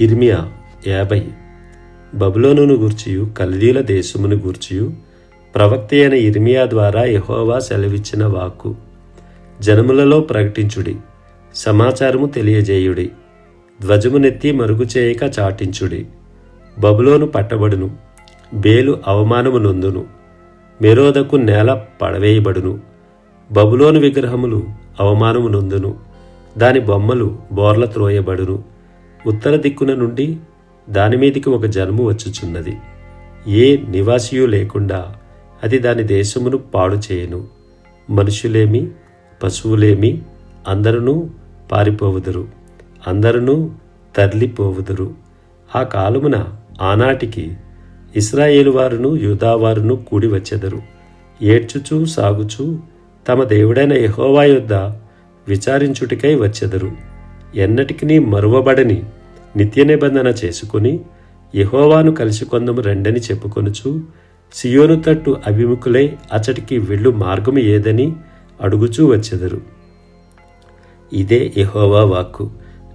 ఇర్మియా యాభై. బబులోనును గూర్చియు కల్దీల దేశమును గూర్చియు ప్రవక్త అయిన ఇర్మియా ద్వారా యహోవా సెలవిచ్చిన వాక్కు. జనములలో ప్రకటించుడి సమాచారము తెలియజేయుడి ధ్వజమునెత్తి మరుగు చేయక చాటించుడి. బబులోను పట్టబడును బేలు అవమానము నొందును మెరోదకు నేల పడవేయబడును. బబులోను విగ్రహములు అవమానము నొందును దాని బొమ్మలు బోర్ల త్రోయబడును. ఉత్తర దిక్కున నుండి దాని మీదికి ఒక జనము వచ్చుచున్నది. ఏ నివాసియు లేకుండా అది దాని దేశమును పాడు చేయను. మనుషులేమి పశువులేమి అందరూ పారిపోవుదురు. అందరూ తరలిపోవుదురు. ఆ కాలమున ఆనాటికి ఇస్రాయేలు వారును యూదావారును కూడి వచ్చెదరు. ఏడ్చుచూ సాగుచూ తమ దేవుడైన యహోవా యొద్ద విచారించుటికై వచ్చెదరు. ఎన్నటికి మరువబడని నిత్య నిబంధన చేసుకుని యహోవాను కలిసి కొందము రెండని చెప్పుకొనుచు సియోను తట్టు అభిముఖులై అచటికి వెళ్ళు మార్గము ఏదని అడుగుచూ వచ్చెదరు. ఇదే యహోవా వాక్కు.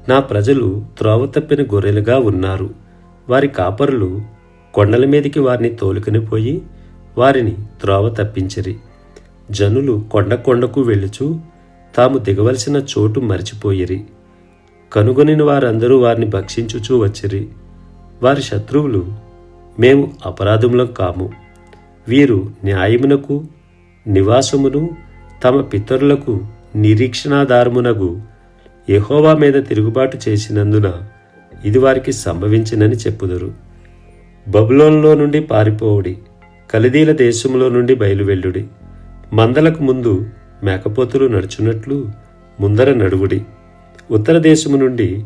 నా ప్రజలు త్రోవ తప్పిన గొర్రెలుగా ఉన్నారు. వారి కాపరులు కొండల మీదికి వారిని తోలుకుని పోయి వారిని త్రోవ తప్పించిరి. జనులు కొండ కొండకు వెళ్ళుచు తాము దిగవలసిన చోటు మరిచిపోయిరి. కనుగొనిన వారందరూ వారిని భక్షించుచూ వచ్చిరి. వారి శత్రువులు మేము అపరాధములం కాము. వీరు న్యాయమునకు నివాసమును తమ పితరులకు నిరీక్షణాధారమునగు ఎహోవా మీద తిరుగుబాటు చేసినందున ఇది వారికి సంభవించినని చెప్పుదురు. బబులోన్లో నుండి పారిపోవుడి. కలిదీల దేశంలో నుండి బయలువెళ్ళుడి. మందలకు ముందు మేకపోతులు నడుచున్నట్లు ముందర నడువుడి. ఉత్తర దేశము నుండి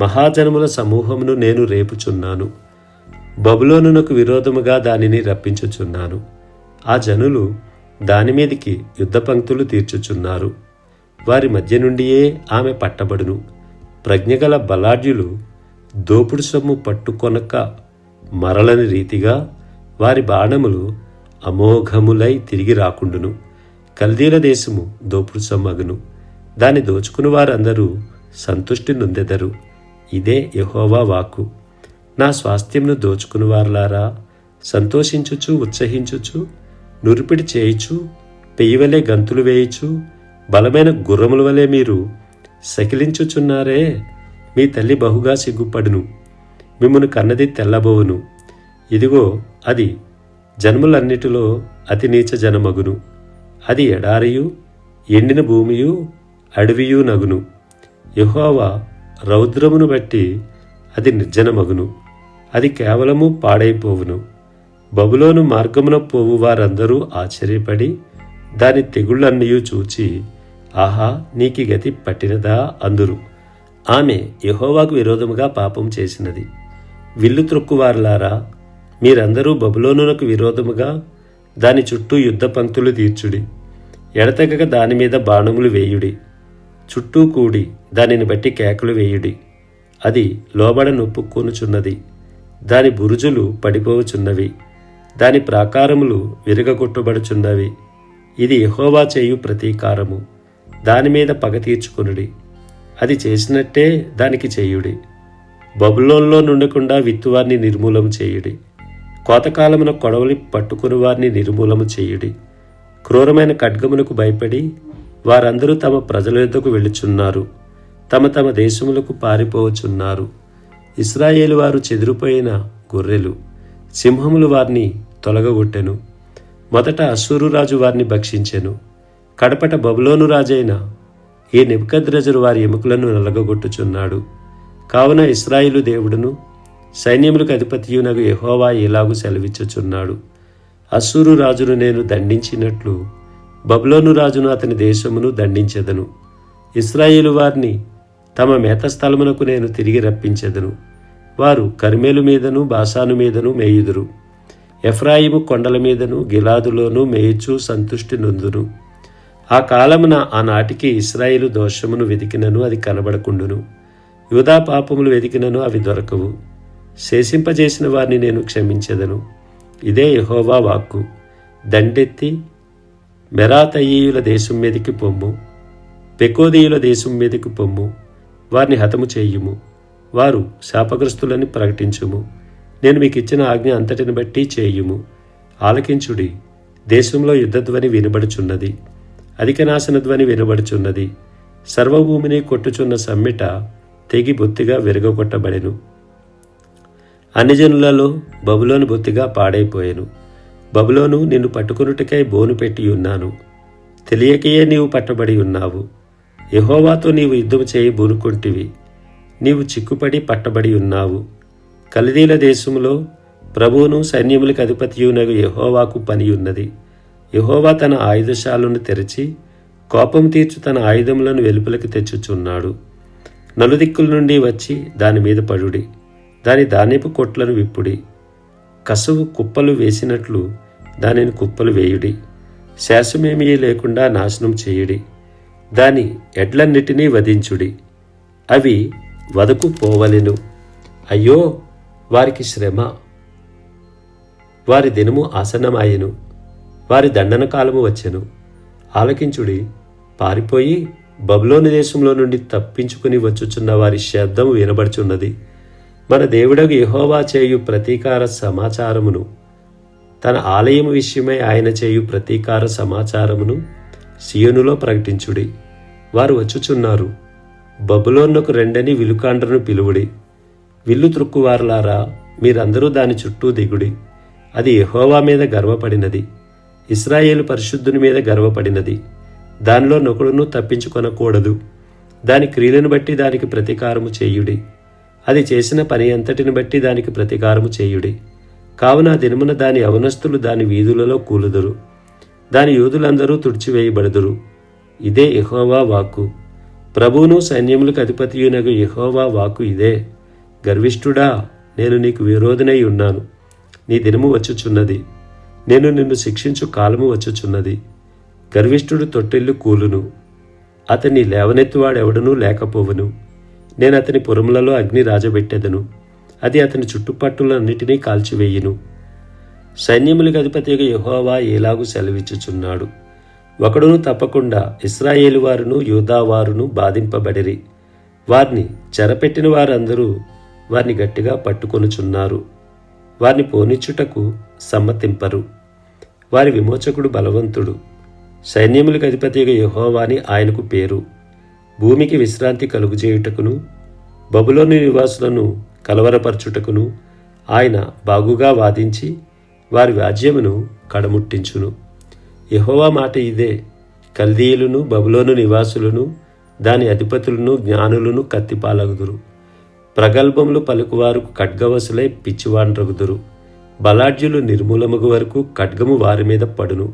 మహాజనముల సమూహమును నేను రేపుచున్నాను. బబులోనునకు విరోధముగా దానిని రప్పించుచున్నాను. ఆ జనులు దాని మీదికి యుద్ధ పంక్తులు తీర్చుచున్నారు. వారి మధ్య నుండియే ఆమె పట్టబడును. ప్రజ్ఞగల బలాఢ్యులు దోపుడు సొమ్ము పట్టుకొనక మరలని రీతిగా వారి బాణములు అమోఘములై తిరిగి రాకుండును. కల్దీల దేశము దోపుడు సొమ్మగును దాన్ని దోచుకుని వారందరూ సంతుష్టి నొందెదరు. ఇదే యహోవా వాక్కు. నా స్వాస్థ్యంను దోచుకునివారులారా సంతోషించుచు ఉత్సహించుచు నురిపిడి చేయుచు పెయ్యవలే గంతులు వేయుచు బలమైన గుర్రముల వలె మీరు సకిలించుచున్నారే మీ తల్లి బహుగా సిగ్గుపడును. మిమ్మను కన్నది తెల్లబోవును. ఇదిగో అది జన్ములన్నిటిలో అతి నీచ జనమగును. అది ఎడారియు ఎండిన భూమియు అడవియు నగును. యహోవా రౌద్రమును బట్టి అది నిర్జనమగును. అది కేవలము పాడైపోవును. బబులోను మార్గమున పోవు వారందరూ ఆశ్చర్యపడి దాని తెగుళ్ళన్నయూ చూచి ఆహా నీకి గతి పట్టినదా? అందురు. ఆమె యహోవాకు విరోధముగా పాపం చేసినది. విల్లు త్రొక్కువారులారా మీరందరూ బబులోనునకు విరోధముగా దాని చుట్టూ యుద్ధ పంక్తులు తీర్చుడి. ఎడతెగక దాని మీద బాణములు వేయుడి. చుట్టూ కూడి దానిని బట్టి కేకలు వేయుడి. అది లోబడ నొప్పుకొనుచున్నది దాని బురుజులు పడిపోవుచున్నవి. దాని ప్రాకారములు విరగగొట్టుబడుచున్నవి. ఇది ఎహోవా చేయు ప్రతీకారము. దాని మీద పగ తీర్చుకునుడి. అది చేసినట్టే దానికి చేయుడి. బబులోన్లో నుండకుండా విత్తువారిని నిర్మూలము చేయుడి. కోతకాలమున కొడవలి పట్టుకుని వారిని నిర్మూలము చేయుడి. క్రూరమైన ఖడ్గమునకు భయపడి వారందరూ తమ ప్రజల యొద్దకు వెళ్ళుచున్నారు. తమ తమ దేశములకు పారిపోవచున్నారు ఇస్రాయేలు వారు చెదిరిపోయిన గొర్రెలు సింహములు వారిని తొలగగొట్టెను. మొదట అసూరురాజు వారిని భక్షించెను. కడపట బబులోను రాజైన ఈ నిబ్కద్రజరు వారి ఎముకలను నలగగొట్టుచున్నాడు. కావున ఇస్రాయిలు దేవుడును సైన్యములకు అధిపతియునగు ఎహోవా ఇలాగు సెలవిచ్చుచున్నాడు. అసూరు రాజును నేను దండించినట్లు బబులోను రాజును అతని దేశమును దండించెదను. ఇస్రాయేలు వారిని తమ మేత స్థలమునకు నేను తిరిగి రప్పించెదను. వారు కరిమేలు మీదను బాసాను మీదను మేయుదురు. ఎఫ్రాయిము కొండల మీదను గిలాదులోను మేయుచు సంతుష్టి నొందును. ఆ కాలమున ఆనాటికి ఇస్రాయిలు దోషమును వెతికినను అది కనబడకుండును. యూదా పాపములు వెతికినను అవి దొరకవు. శేషింపజేసిన వారిని నేను క్షమించెదను. ఇదే యహోవా వాక్కు. దండెత్తి మెరాతయ్యీయుల దేశం మీదకి పొమ్ము పెకోదీయుల దేశం మీదకి పొమ్ము వారిని హతము చేయుము వారు శాపగ్రస్తులని ప్రకటించుము. నేను మీకు ఇచ్చిన ఆజ్ఞ అంతటిని బట్టి చేయుము. ఆలకించుడి దేశంలో యుద్ధధ్వని వినబడుచున్నది అధిక నాశన ధ్వని వినబడుచున్నది సర్వభూమిని కొట్టుచున్న సమ్మిట తెగి బొత్తిగా విరగొట్టబడెను అన్ని జనులలో బొత్తిగా పాడైపోయాను. బబులోను నిన్ను పట్టుకొనుటకై బోను పెట్టి ఉన్నాను. తెలియకయే నీవు పట్టబడి ఉన్నావు. యహోవాతో నీవు యుద్ధం చేయి బూనుకుంటివి. నీవు చిక్కుపడి పట్టబడి ఉన్నావు. కలిదీల దేశంలో ప్రభువును సైన్యములకు అధిపతియునగు యహోవాకు పని ఉన్నది యహోవా తన ఆయుధశాలను తెరిచి కోపం తీర్చు తన ఆయుధములను వెలుపలికి తెచ్చుచున్నాడు. నలుదిక్కుల నుండి వచ్చి దాని మీద పడుడి. దాని ధాన్యపు కొట్లను విప్పుడి. కసువు కుప్పలు వేసినట్లు దానిని కుప్పలు వేయుడి. శాసమేమీ లేకుండా నాశనం చేయుడి. దాని ఎడ్లన్నిటినీ వధించుడి. అవి వదకు పోవలెను. అయ్యో వారికి శ్రమ. వారి దినము ఆసన్నమాయెను. వారి దండన కాలము వచ్చెను. ఆలకించుడి. పారిపోయి బబులోని దేశంలో నుండి తప్పించుకుని వచ్చుచున్న వారి శబ్దము వినబడుచున్నది. మన దేవుడకు యహోవా చేయు ప్రతీకార సమాచారమును తన ఆలయము విషయమై ఆయన చేయు ప్రతీకార సమాచారమును సియోనులో ప్రకటించుడి. వారు వచ్చుచున్నారు. బబులోన్నకు రెండని విలుకాండ్రను పిలువుడి. విల్లు త్రుక్కువారులారా మీరందరూ దాని చుట్టూ దిగుడి. అది యహోవా మీద గర్వపడినది. ఇస్రాయేలు పరిశుద్ధుని మీద గర్వపడినది. దానిలో నొకడును తప్పించుకొనకూడదు. దాని క్రియలను బట్టి దానికి ప్రతీకారము చేయుడి. అది చేసిన పని అంతటిని బట్టి దానికి ప్రతీకారము చేయుడి. కావున ఆ దినమున దాని అవనస్తులు దాని వీధులలో కూలుదురు. దాని యూదులందరూ తుడిచివేయబడుదురు. ఇదే యహోవా వాక్కు. ప్రభువును సైన్యములకు అధిపతియునగు యహోవా వాక్కు ఇదే. గర్విష్ఠుడా నేను నీకు విరోధనై ఉన్నాను. నీ దినము వచ్చుచున్నది. నేను నిన్ను శిక్షించు కాలము వచ్చుచున్నది. గర్విష్ఠుడు తొట్టెల్లు కూలును. అతని లేవనెత్తువాడెవడనూ లేకపోవును. నేను అతని పురములలో అగ్ని రాజబెట్టెదను. అది అతని చుట్టుపట్టులన్నిటినీ కాల్చివేయును. సైన్యములకు అధిపతిగా యహోవా ఎలాగూ సెలవిచ్చుచున్నాడు. ఒకడును తప్పకుండా ఇస్రాయేలు వారును యూదావారును బాధింపబడిరి. వారిని చెరపెట్టిన వారందరూ వారిని గట్టిగా పట్టుకొనుచున్నారు. వారిని పోనిచ్చుటకు సమ్మతింపరు. వారి విమోచకుడు బలవంతుడు. సైన్యములకు అధిపతిగా యహోవాని ఆయనకు పేరు. భూమికి విశ్రాంతి కలుగుచేయుటకును బబులోని నివాసులను కలవరపరచుటకును ఆయన బాగుగా వాదించి వారి వ్యాజ్యమును కడముట్టించును. యహోవా మాట ఇదే. కల్దీయులను బబులోను నివాసులను దాని అధిపతులను జ్ఞానులను కత్తిపాలగుదురు. ప్రగల్భములు పలుకువారు ఖడ్గవసులై పిచ్చివాండ్రగుదురు. బలాఢ్యులు నిర్మూలముగు వరకు ఖడ్గము వారి మీద పడును.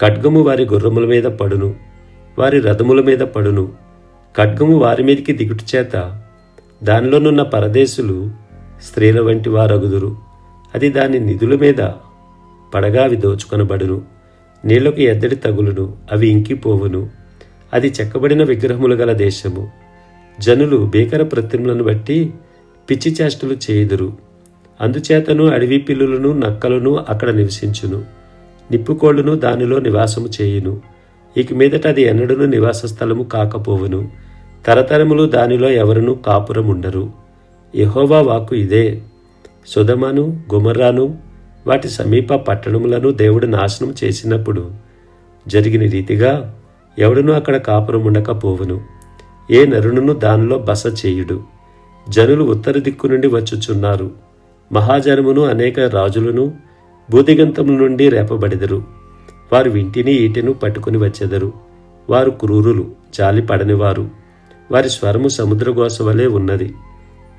ఖడ్గము వారి గుర్రముల మీద పడును. వారి రథముల మీద పడును. ఖడ్గము వారి మీదికి దిగుటు చేత దానిలోనున్న పరదేశులు స్త్రీల వంటి వారగుదురు. అది దాని నిధుల మీద పడగా అవి దోచుకొనబడును. నీళ్ళకు ఎద్దడి తగులును అవి ఇంకిపోవును. అది చెక్కబడిన విగ్రహములు గల దేశము. జనులు భీకర ప్రతిమలను బట్టి పిచ్చి చేష్టలు చేయుదురు. అందుచేతను అడవి పిల్లులను నక్కలను అక్కడ నివసించును. నిప్పుకోళ్ళును దానిలో నివాసము చేయును. ఇక మీదట అది ఎన్నడూను నివాస స్థలము కాకపోవును. తరతరములు దానిలో ఎవరునూ కాపురముండరు. యహోవా వాక్కు ఇదే సుధమను గుమర్రాను వాటి సమీప పట్టణములను దేవుడు నాశనం చేసినప్పుడు జరిగిన రీతిగా ఎవడునూ అక్కడ కాపురం ఉండకపోవును ఏ నరుణును దానిలో బస చేయుడు. జనులు ఉత్తర దిక్కు నుండి వచ్చుచున్నారు. మహాజనమును అనేక రాజులను భూదిగంతముల నుండి రేపబడిదరు. వారు వింటిని ఈటెను పట్టుకుని వచ్చెదరు. వారు క్రూరులు జాలి పడనివారు వారి స్వరము సముద్రగోస వలె ఉన్నది.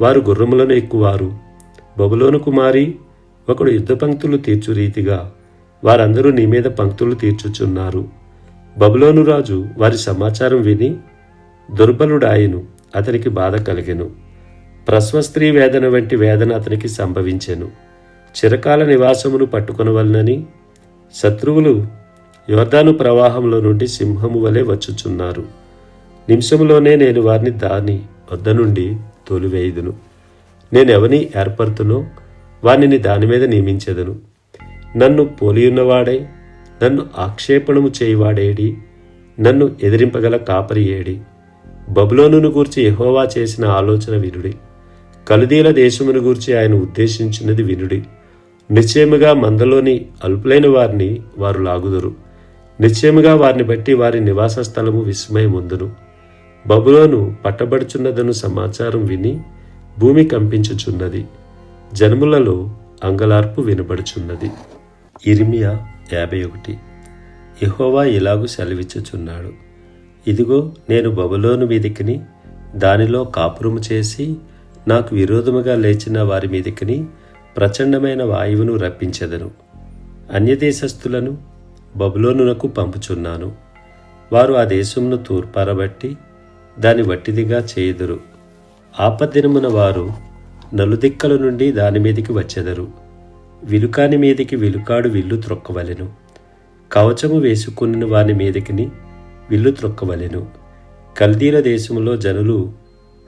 వారు గుర్రములను ఎక్కువారు. బబులోను కుమారి ఒకడు యుద్ధ పంక్తులు తీర్చు రీతిగా వారందరూ నీ మీద పంక్తులు తీర్చుచున్నారు. బబులోను రాజు వారి సమాచారం విని దుర్బలుడాయను అతనికి బాధ కలిగెను. ప్రసవ స్త్రీ వేదన వంటి వేదన అతనికి సంభవించెను. చిరకాల నివాసమును పట్టుకొనవలనని శత్రువులు యోర్దాను ప్రవాహంలో నుండి సింహము వలె వచ్చుచున్నారు. నిమిషములోనే నేను వారిని దాని వద్ద నుండి తోలివేయుదును. నేనెవని ఏర్పడుతునో వానిని దాని మీద నియమించెదను. నన్ను పోలియున్నవాడై నన్ను ఆక్షేపణము చేయువాడేడి నన్ను ఎదిరింపగల కాపరి ఏడి. బబులోనును గూర్చి ఎహోవా చేసిన ఆలోచన వినుడి. కలుదీల దేశమును గూర్చి ఆయన ఉద్దేశించినది వినుడి. నిశ్చయముగా మందలోని అల్పులైన వారిని వారు లాగుదురు. నిశ్చయముగా వారిని బట్టి వారి నివాస స్థలము విస్మయముందును. బబులోను పట్టబడుచున్నదను సమాచారం విని భూమి కంపించుచున్నది. జన్ములలో అంగలార్పు వినబడుచున్నది. ఇర్మియా యాభై ఒకటి. యహోవా ఇలాగు సెలవిచ్చుచున్నాడు. ఇదిగో నేను బబులోను మీదికిని దానిలో కాపురము చేసి నాకు విరోధముగా లేచిన వారి మీదికిని ప్రచండమైన వాయువును రప్పించెదను. అన్యదేశస్థులను బబులోనునకు పంపుచున్నాను. వారు ఆ దేశమును తూర్పారబట్టి దాని వట్టిదిగా చేయుదురు. ఆపద్దినమున వారు నలుదిక్కల నుండి దాని మీదికి వచ్చెదరు. విలుకాని మీదికి విలుకాడు విల్లు త్రొక్కవలెను. కవచము వేసుకున్న వాని మీదికిని విల్లు త్రొక్కవలెను. కల్దీల దేశంలో జనులు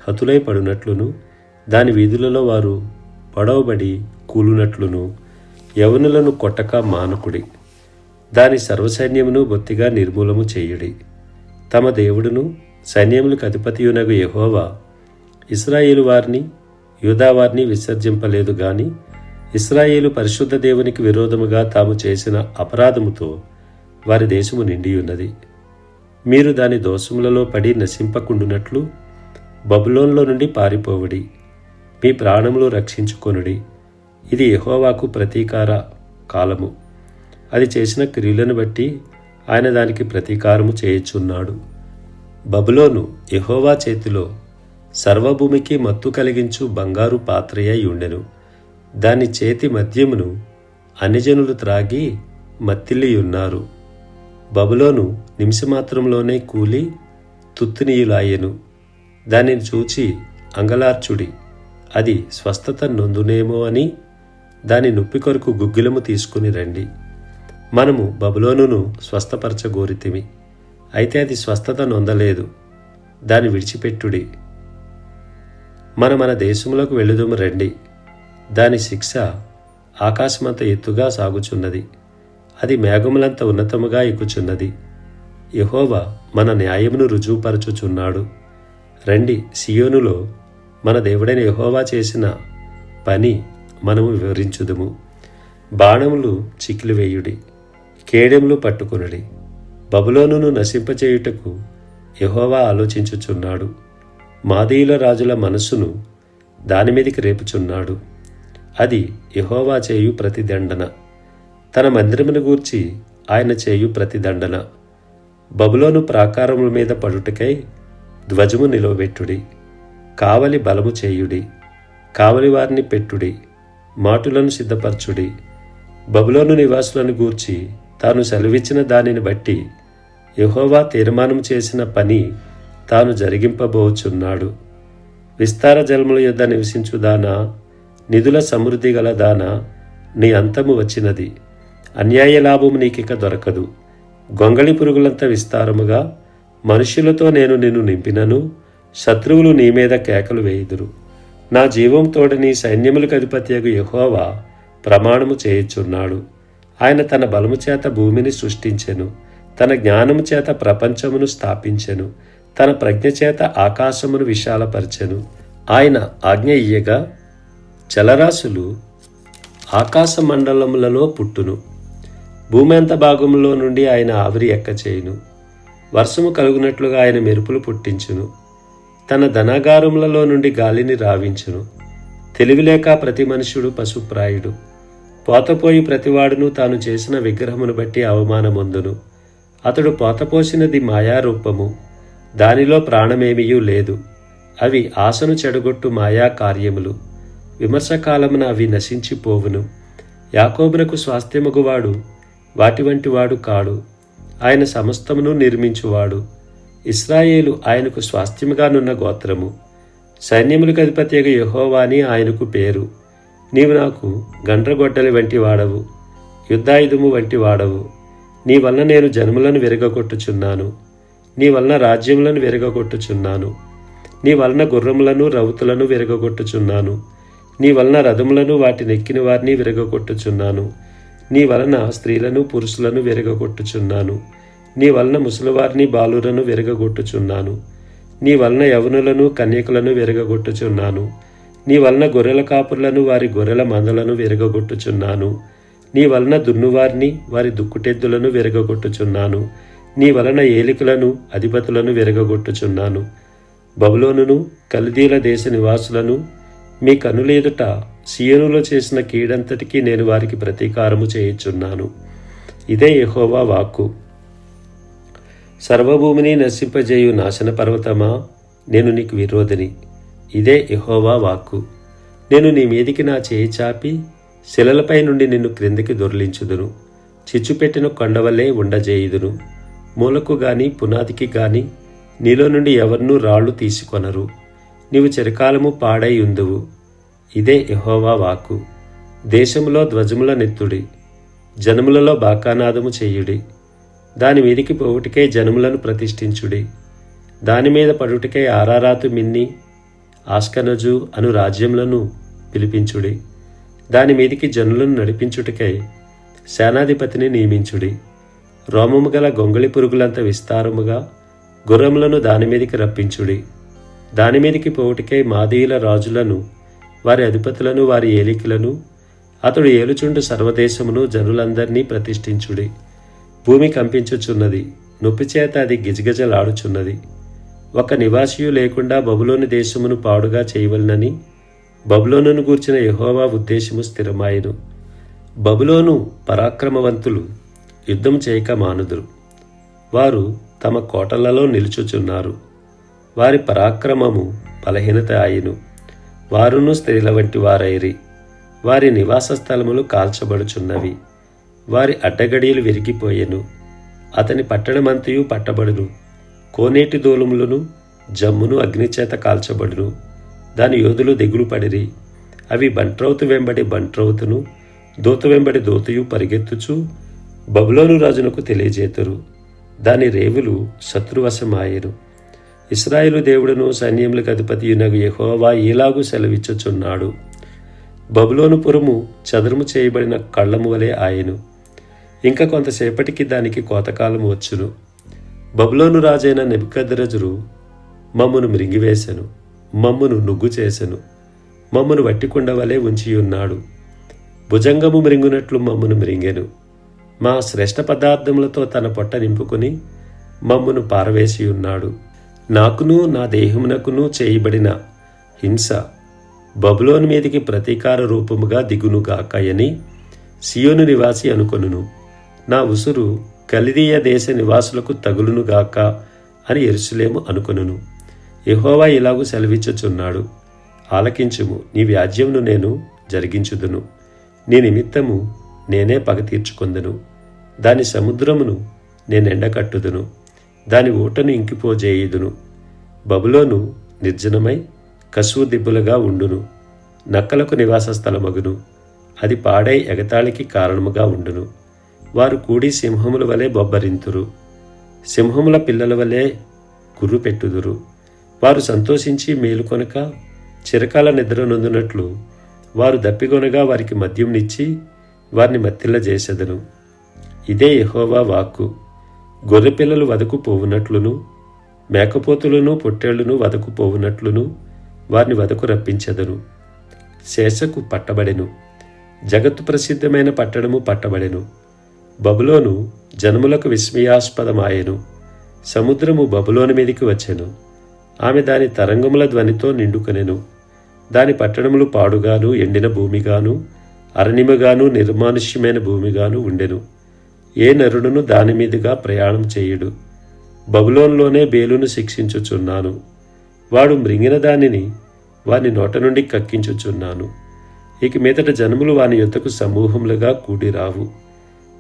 హతులై పడునట్లును దాని వీధులలో వారు పొడవబడి కూలునట్లును యవనులను కొట్టక మానకుడి. దాని సర్వసైన్యమును బొత్తిగా నిర్మూలము చేయుడి. తమ దేవుడును సైన్యములకు అధిపతియునగు యహోవా. ఇస్రాయేలు వారిని యూదావారిని విసర్జింపలేదు గాని ఇస్రాయేలు పరిశుద్ధ దేవునికి విరోధముగా తాము చేసిన అపరాధముతో వారి దేశము నిండియున్నది. మీరు దాని దోషములలో పడి నశింపకుండునట్లు బబులోన్లో నుండి పారిపోవుడి. మీ ప్రాణములు రక్షించుకొనుడి. ఇది యహోవాకు ప్రతీకార కాలము. అది చేసిన క్రియలను బట్టి ఆయన దానికి ప్రతీకారము చేయుచున్నాడు. బబులోను యహోవా చేతిలో సర్వభూమికి మత్తు కలిగించు బంగారు పాత్రయ్యి ఉండెను. దాని చేతి మద్యమును అనిజనులు త్రాగి మత్తిల్లియున్నారు బబులోను నిమిషమాత్రంలోనే కూలి తుత్తునీయులాయెను. దానిని చూచి అంగలార్చుడి అది స్వస్థత నొందునేమో అని దాని నొప్పి కొరకు గుగ్గిలము తీసుకుని రండి. మనము బబులోనును స్వస్థపరచగోరితిమి. అయితే అది స్వస్థత నొందలేదు దాని విడిచిపెట్టుడి. మన మన దేశంలోకి వెళ్ళుదుము రండి. దాని శిక్ష ఆకాశమంత ఎత్తుగా సాగుచున్నది. అది మేఘములంత ఉన్నతముగా ఎక్కుచున్నది. యహోవా మన న్యాయమును రుజువుపరచుచున్నాడు. రండి సియోనులో మన దేవుడైన యహోవా చేసిన పని మనము వివరించుదుము. బాణములు చికిలి వేయుడి కేడెములు పట్టుకొనుడి. బబులోనును నశింపచేయుటకు యహోవా ఆలోచించుచున్నాడు. మాదీయుల రాజుల మనస్సును దానిమీదికి రేపుచున్నాడు. అది యహోవా చేయు ప్రతిదండన. తన మందిరమును గూర్చి ఆయన చేయు ప్రతిదండన. బబులోను ప్రాకారముల మీద పడుటకై ధ్వజము నిలవబెట్టుడి. కావలి బలము చేయుడి. కావలి వారిని పెట్టుడి. మాటులను సిద్ధపరచుడి. బబులోను నివాసులను గూర్చి తాను సెలవిచ్చిన దానిని బట్టి యహోవా తీర్మానం చేసిన పని తాను జరిగింపబోచున్నాడు. విస్తార జన్మల యొద్ద నివసించుదానా నిధుల సమృద్ధి గల దానా నీ అంతము వచ్చినది. అన్యాయ లాభము నీకిక దొరకదు. గొంగళి పురుగులంత విస్తారముగా మనుషులతో నేను నిన్ను నింపినను శత్రువులు నీ మీద కేకలు వేయుదురు. నా జీవం తోడని సైన్యములకు అధిపత్యగు యహోవా ప్రమాణము చేయుచున్నాడు. ఆయన తన బలము చేత భూమిని సృష్టించెను. తన జ్ఞానము చేత ప్రపంచమును స్థాపించెను తన ప్రజ్ఞ చేత ఆకాశమును విశాలపరచెను. ఆయన ఆజ్ఞ ఇయ్యగా జలరాశులు ఆకాశ మండలములలో పుట్టును. భూమెంత భాగంలో నుండి ఆయన ఆవిరి ఎక్కచేయును. వర్షము కలుగునట్లుగా ఆయన మెరుపులు పుట్టించును. తన ధనాగారములలో నుండి గాలిని రావించును. తెలివిలేక ప్రతి మనుష్యుడు పశుప్రాయుడు. పోతపోయి ప్రతివాడును తాను చేసిన విగ్రహమును బట్టి అవమానమొందును. అతడు పోతపోసినది మాయారూపము. దానిలో ప్రాణమేమియూ లేదు. అవి ఆశను చెడగొట్టు మాయా కార్యములు విమర్శకాలమున అవి నశించిపోవును. యాకోబునకు స్వాస్థ్యమగువాడు వాటి వంటి వాడు కాడు. ఆయన సమస్తమును నిర్మించువాడు. ఇస్రాయేలు ఆయనకు స్వాస్థ్యముగానున్న గోత్రము. సైన్యములకు అధిపత్యగ యహోవాని ఆయనకు పేరు. నీవు నాకు గండ్రగొడ్డలి వంటి వాడవు. యుద్ధాయుధము వంటి వాడవు. నీ వలన నేను జన్ములను విరగగొట్టుచున్నాను. నీ వలన రాజ్యములను విరగగొట్టుచున్నాను. నీ వలన గుర్రములను రౌతులను విరగగొట్టుచున్నాను. నీ వలన రథములను వాటినెక్కిన వారిని విరగగొట్టుచున్నాను. నీ వలన స్త్రీలను పురుషులను విరగగొట్టుచున్నాను. నీ వలన ముసలివారిని బాలురను విరగగొట్టుచున్నాను. నీ వలన యవనులను కన్యకులను విరగగొట్టుచున్నాను. నీ వలన గొర్రెల కాపురులను వారి గొర్రెల మందలను విరగగొట్టుచున్నాను. నీ వలన దున్నువారిని వారి దుక్కుటెద్దులను విరగగొట్టుచున్నాను. నీ వలన ఏలికలను అధిపతులను విరగగొట్టుచున్నాను. బబులోనును కల్దీల దేశ నివాసులను మీ కనులేదుట సియనులో చేసిన కీడంతటికి నేను వారికి ప్రతీకారము చేయుచున్నాను. ఇదే యహోవా వాక్కు. సర్వభూమిని నశింపజేయు నాశన పర్వతమా నేను నీకు విరోధిని. ఇదే యహోవా వాక్కు. నేను నీ మీదికి నా చేయి చాపి శిలలపై నుండి నిన్ను క్రిందికి దొరిలించుదును చిచ్చుపెట్టిన కొండవలే ఉండజేయుదును మూలకు గాని పునాదికి గాని నీలో నుండి ఎవరినూ రాళ్ళు తీసుకొనరు. నీవు చిరకాలము పాడై ఉందువు. ఇదే యహోవా వాక్కు. దేశములో ధ్వజముల నెత్తుడి జనములలో బాకానాదము చేయుడి. దాని మీదికి పోవుటికే జనములను ప్రతిష్ఠించుడి. దాని మీద పడుటికే ఆరారాతు మిన్ని ఆస్కనజు అను రాజ్యములను పిలిపించుడి. దాని మీదికి జనులను నడిపించుటకై సేనాధిపతిని నియమించుడి. రోమము గల గొంగళి పురుగులంత విస్తారముగా గుర్రములను దాని మీదికి రప్పించుడి. దాని మీదికి పోవుటికై మాదీయుల రాజులను వారి అధిపతులను వారి ఏలికలను అతడు ఏలుచుండు సర్వదేశమును జనులందరినీ ప్రతిష్ఠించుడి. భూమి కంపించుచున్నది నొప్పి చేత అది గిజగిజలాడుచున్నది. ఒక నివాసియు లేకుండా బబులోని దేశమును పాడుగా చేయవలనని బబులోనును గూర్చిన యహోవా ఉద్దేశము స్థిరమాయను. బబులోను పరాక్రమవంతులు యుద్ధం చేయక మానుదురు. వారు తమ కోటలలో నిలుచుచున్నారు. వారి పరాక్రమము బలహీనత అయిను వారును స్త్రీల వంటి వారైరి. వారి నివాస స్థలములు కాల్చబడుచున్నవి. వారి అడ్డగడియలు విరిగిపోయెను. అతని పట్టణమంతయు పట్టబడును. కోనేటి దూలములను జమ్మును అగ్నిచేత కాల్చబడును. దాని యోధులు దిగులు పడిరి. అవి బంట్రౌతు వెంబడి బంట్రౌతును దూత వెంబడి దూతయు పరిగెత్తుచు బబులోను రాజునకు తెలియజేతురు. దాని రేవులు శత్రువశమాయెను. ఇస్రాయేలు దేవుడును సైన్యములకు అధిపతియునగు యహోవా ఇలాగూ సెలవిచ్చుచున్నాడు. బబులోను పురము చదురుము చేయబడిన కళ్ళము వలె ఆయను. ఇంకా కొంతసేపటికి దానికి కోతకాలము వచ్చును. బబులోను రాజైన నెబుకద్రజురు మమ్మను మృంగివేశను. మమ్మును నుగ్గు చేసెను. మమ్మును వట్టికుండ వలె ఉంచియున్నాడు. భుజంగము మృంగునట్లు మమ్మును మృంగెను. మా శ్రేష్ఠ పదార్థములతో తన పొట్ట నింపుకుని మమ్మును పారవేసి ఉన్నాడు నాకును నా దేహమునకును చేయబడిన హింస బబులోని మీదికి ప్రతీకార రూపముగా దిగునుగాకయని సియోను నివాసి అనుకొనును. నా ఉసురు కలిదీయ దేశ నివాసులకు తగులునుగాక అని ఎరుసలేము అనుకొనును. యహోవా ఇలాగూ సెలవిచ్చుచున్నాడు. ఆలకించుము నీ వ్యాజ్యమును నేను జరిగించుదును. నీ నిమిత్తము నేనే పగ తీర్చుకొందును. దాని సముద్రమును నేను ఎండకట్టుదును. దాని ఊటను ఇంకిపోజేయుదును. బబులోను నిర్జనమై కసువు దిబ్బలుగా ఉండును. నక్కలకు నివాస స్థలమగును. అది పాడై ఎగతాళికి కారణముగా ఉండును. వారు కూడి సింహముల వలె బొబ్బరింతురు. సింహముల పిల్లల వలె కుర్రు పెట్టుదురు. వారు సంతోషించి మేలుకొనక చిరకాల నిద్ర నొందునట్లు వారు దప్పిగొనగా వారికి మద్యంనిచ్చి వారిని మత్తిల్ల చేసెదను. ఇదే యహోవా వాక్కు. గొర్రెపిల్లలు వదకు పోవునట్లును మేకపోతులను పొట్టేళ్ళను వదకు పోవునట్లును వారిని వదకు రప్పించెదను. శేషకు పట్టబడెను. జగత్తు ప్రసిద్ధమైన పట్టణము పట్టబడెను. బబులోను జనములకు విస్మయాస్పదమాయెను. సముద్రము బబులోని మీదికి వచ్చెను. ఆమె దాని తరంగముల ధ్వనితో నిండుకొనెను. దాని పట్టణములు పాడుగాను ఎండిన భూమిగాను అరణిమగాను నిర్మానుష్యమైన భూమిగాను ఉండెను. ఏ నరుడును దాని మీదుగా ప్రయాణం చేయుడు. బబులోన్లోనే బేలును శిక్షించుచున్నాను. వాడు మృంగిన దానిని వాని నోట నుండి కక్కించుచున్నాను. ఇక మీదట జనములు వాని యొద్దకు సమూహములుగా కూడి రావు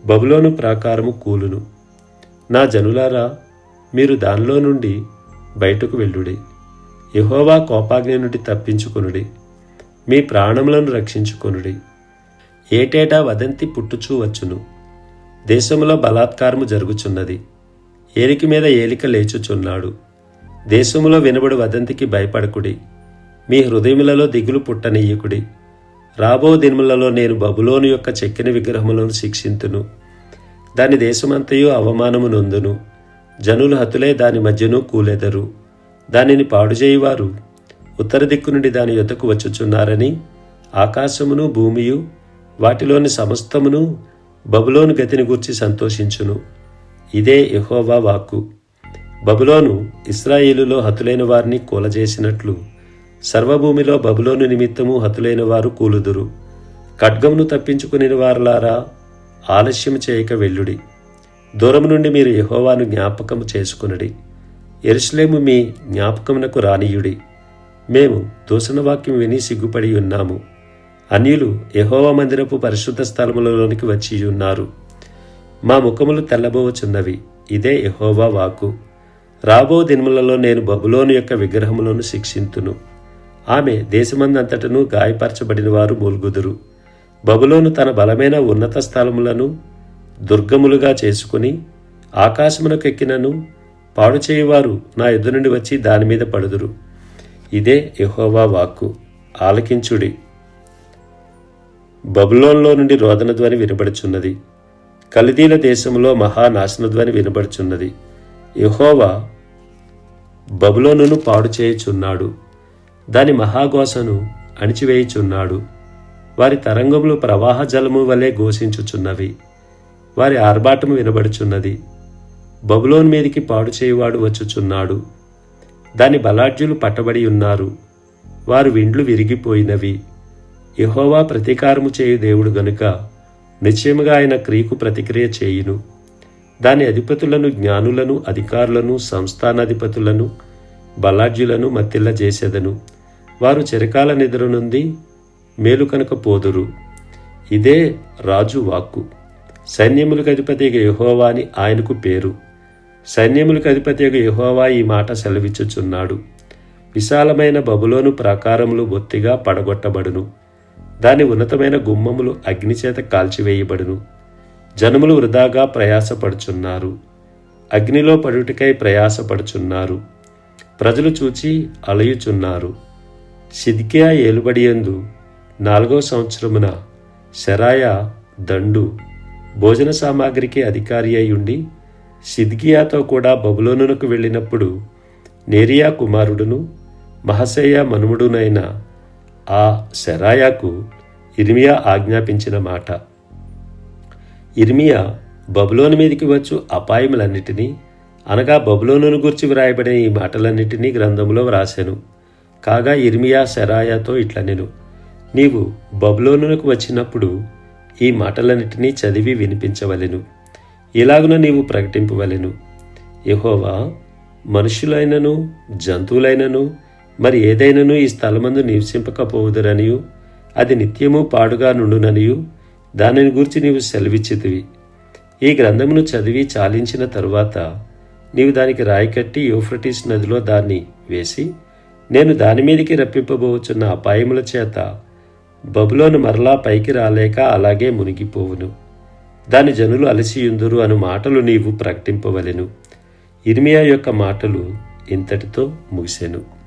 బబులోను ప్రాకారము కూలును. నా జనులారా మీరు దానిలో నుండి బయటకు వెళ్ళుడి. యహోవా కోపాగ్ని నుండి తప్పించుకొనుడి. మీ ప్రాణములను రక్షించుకొనుడి. ఏటేటా వదంతి పుట్టుచూ వచ్చును. దేశంలో బలాత్కారము జరుగుచున్నది. ఏలిక మీద ఏలిక లేచుచున్నాడు. దేశములో వినబడు వదంతికి భయపడకుడి. మీ హృదయములలో దిగులు పుట్టనీయకుడి. రాబో దినములలో నేను బబులోను యొక్క చెక్కిన విగ్రహములను శిక్షింతును. దాని దేశమంతయు అవమానము నొందును. జనులు హతులే దాని మధ్యను కూలెదరు. దానిని పాడుచేయువారు ఉత్తర దిక్కు నుండి దాని యొద్దకు వచ్చుచున్నారని ఆకాశమును భూమియు వాటిలోని సమస్తమును బబులోను గతిని గూర్చి సంతోషించును. ఇదే యహోవా వాక్కు. బబులోను ఇస్రాయేలులో హతులైన వారిని కూలజేసినట్లు సర్వభూమిలో బబులోను నిమిత్తము హతులైన వారు కూలుదురు. ఖడ్గమును తప్పించుకుని వారలారా ఆలస్యం చేయక వెళ్ళుడి. దూరం నుండి మీరు యహోవాను జ్ఞాపకము చేసుకునడి. ఎరుసలేము మీ జ్ఞాపకమునకు రానియుడి. మేము దూషణ వాక్యం విని సిగ్గుపడి ఉన్నాము. అన్యులు యెహోవా మందిరపు పరిశుద్ధ స్థలములలోనికి వచ్చి ఉన్నారు. మా ముఖములు తెల్లబోవచున్నవి ఇదే యహోవా వాకు రాబో దినములలో నేను బబులోను యొక్క విగ్రహములను శిక్షింతును. ఆమె దేశమందంతటను గాయపరచబడిన వారు మూల్గుదురు. బబులోను తన బలమైన ఉన్నత స్థలములను దుర్గములుగా చేసుకుని ఆకాశమునకు ఎక్కినను పాడు చేయువారు నా ఎద్దు నుండి వచ్చి దాని మీద పడుదురు. ఇదే యహోవా వాక్కు. ఆలకించుడి. బబులోన్లో నుండి రోదన ధ్వని వినబడుచున్నది. కలిదీల దేశంలో మహానాశన ధ్వని వినబడుచున్నది. యహోవా బబులోనును పాడు చేయుచున్నాడు. దాని మహాఘోషను అణిచివేయుచున్నాడు. వారి తరంగములు ప్రవాహ జలము వలె ఘోషించుచున్నవి. వారి ఆర్భాటము వినబడుచున్నది. బబులోన్ మీదికి పాడు చేయువాడు వచ్చుచున్నాడు. దాని బలాఢ్యులు పట్టబడి ఉన్నారు. వారు విండ్లు విరిగిపోయినవి. యహోవా ప్రతీకారము చేయు దేవుడు గనుక నిశ్చయముగా ఆయన క్రియకు ప్రతిక్రియ చేయును. దాని అధిపతులను జ్ఞానులను అధికారులను సంస్థానాధిపతులను బలాఢ్యులను మత్తిల్ల చేసేదను. వారు చిరకాల నిద్ర నుండి మేలు కనుక పోదురు. ఇదే రాజు వాక్కు. సైన్యములకు అధిపతి యహోవా అని ఆయనకు పేరు. సైన్యములకు అధిపతి యహోవా ఈ మాట సెలవిచ్చుచున్నాడు. విశాలమైన బబులోను ప్రాకారములు బొత్తిగా పడగొట్టబడును. దాని ఉన్నతమైన గుమ్మములు అగ్నిచేత కాల్చివేయబడును. జనములు వృధాగా ప్రయాసపడుచున్నారు. అగ్నిలో పడుటకై ప్రయాసపడుచున్నారు. ప్రజలు చూచి అలయుచున్నారు. సిద్కియా ఏలుబడియందు నాలుగో సంవత్సరమున శరాయ దండు భోజన సామాగ్రికి అధికారి అయి ఉండి సిద్కియాతో కూడా బబులోనునకు వెళ్ళినప్పుడు నేరియా కుమారుడును మహసేయ మనుముడునైన ఆ శరాయాకు ఇర్మియా ఆజ్ఞాపించిన మాట. ఇర్మియా బబులోను మీదికి వచ్చు అపాయములన్నిటినీ అనగా బబులోనును గురించి వ్రాయబడిన ఈ మాటలన్నిటినీ గ్రంథంలో వ్రాశాను కాగా ఇర్మియా శరాయాతో ఇట్లనెను నీవు బబులోనునకు వచ్చినప్పుడు ఈ మాటలన్నిటినీ చదివి వినిపించవలెను. ఇలాగున నీవు ప్రకటింపవలెను. యహోవా మనుషులైనను జంతువులైనను మరి ఏదైనను ఈ స్థలమందు నివసింపకపోవుదురనియు అది నిత్యము పాడుగా నుండుననియు దానిని గూర్చి నీవు సెలవిచ్చితివి. ఈ గ్రంథమును చదివి చాలించిన తరువాత నీవు దానికి రాయి కట్టి యూఫ్రటీస్ నదిలో దాన్ని వేసి నేను దాని మీదకి రప్పింపబోచున్న అపాయముల చేత బబులోను మరలా పైకి రాలేక అలాగే మునిగిపోవును. దాని జనులు అలసియుందురు అను మాటలు నీవు ప్రకటింపవలెను. ఇర్మియా యొక్క మాటలు ఇంతటితో ముగిసెను.